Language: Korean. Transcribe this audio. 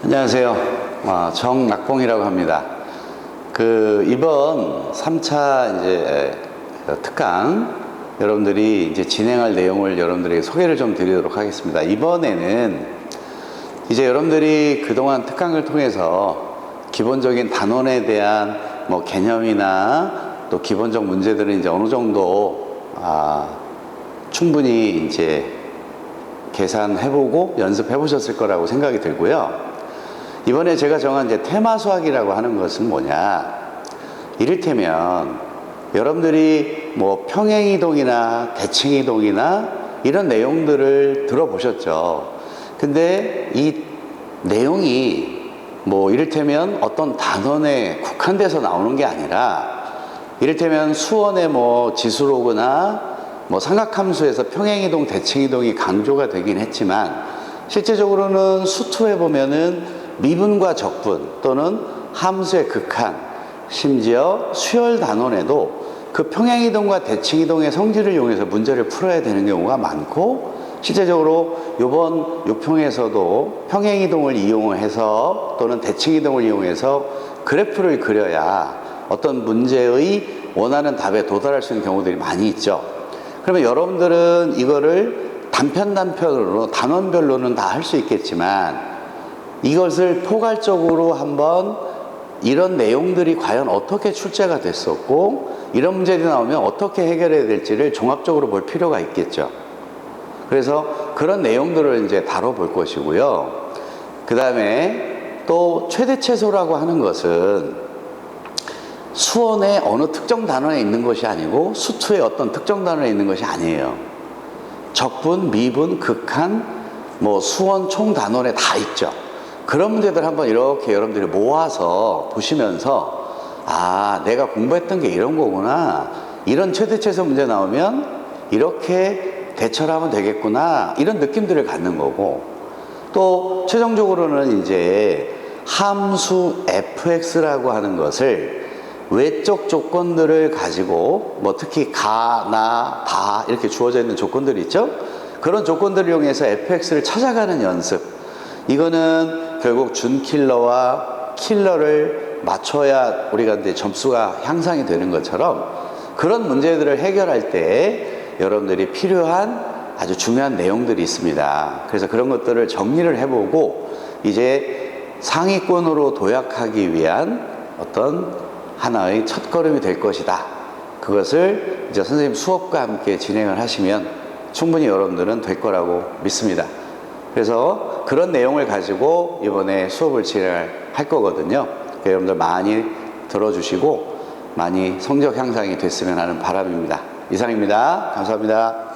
안녕하세요. 아, 정낙봉이라고 합니다. 그 이번 3차 이제 에, 특강 여러분들이 이제 진행할 내용을 여러분들에게 소개를 좀 드리도록 하겠습니다. 이번에는 이제 여러분들이 그동안 특강을 통해서 기본적인 단원에 대한 뭐 개념이나 또 기본적 문제들은 이제 어느 정도 아, 충분히 이제 계산해보고 연습해보셨을 거라고 생각이 들고요. 이번에 제가 정한 이제 테마 수학이라고 하는 것은 뭐냐. 이를테면 여러분들이 뭐 평행이동이나 대칭이동이나 이런 내용들을 들어보셨죠. 근데 이 내용이 뭐 이를테면 어떤 단원에 국한돼서 나오는 게 아니라 이를테면 수원의 뭐 지수로그나 뭐 삼각함수에서 평행이동, 대칭이동이 강조가 되긴 했지만 실제적으로는 수투에 보면은 미분과 적분 또는 함수의 극한 심지어 수열 단원에도 그 평행이동과 대칭이동의 성질을 이용해서 문제를 풀어야 되는 경우가 많고 실제적으로 이번 요평에서도 평행이동을 이용해서 또는 대칭이동을 이용해서 그래프를 그려야 어떤 문제의 원하는 답에 도달할 수 있는 경우들이 많이 있죠. 그러면 여러분들은 이거를 단편 단편으로 단원별로는 다 할 수 있겠지만 이것을 포괄적으로 한번 이런 내용들이 과연 어떻게 출제가 됐었고 이런 문제들이 나오면 어떻게 해결해야 될지를 종합적으로 볼 필요가 있겠죠. 그래서 그런 내용들을 이제 다뤄볼 것이고요. 그 다음에 또 최대 최소라고 하는 것은 수원의 어느 특정 단원에 있는 것이 아니고 수투의 어떤 특정 단원에 있는 것이 아니에요. 적분, 미분, 극한, 뭐 수원 총 단원에 다 있죠. 그런 문제들 한번 이렇게 여러분들이 모아서 보시면서 아, 내가 공부했던 게 이런 거구나. 이런 최대 최소 문제 나오면 이렇게 대처를 하면 되겠구나. 이런 느낌들을 갖는 거고 또 최종적으로는 이제 함수 fx라고 하는 것을 외적 조건들을 가지고 뭐 특히 가, 나, 다 이렇게 주어져 있는 조건들이 있죠. 그런 조건들을 이용해서 fx를 찾아가는 연습. 이거는 결국 준 킬러와 킬러를 맞춰야 우리가 이제 점수가 향상이 되는 것처럼 그런 문제들을 해결할 때 여러분들이 필요한 아주 중요한 내용들이 있습니다. 그래서 그런 것들을 정리를 해보고 이제 상위권으로 도약하기 위한 어떤 하나의 첫걸음이 될 것이다. 그것을 이제 선생님 수업과 함께 진행을 하시면 충분히 여러분들은 될 거라고 믿습니다. 그래서 그런 내용을 가지고 이번에 수업을 진행할 거거든요. 여러분들 많이 들어주시고 많이 성적 향상이 됐으면 하는 바람입니다. 이상입니다. 감사합니다.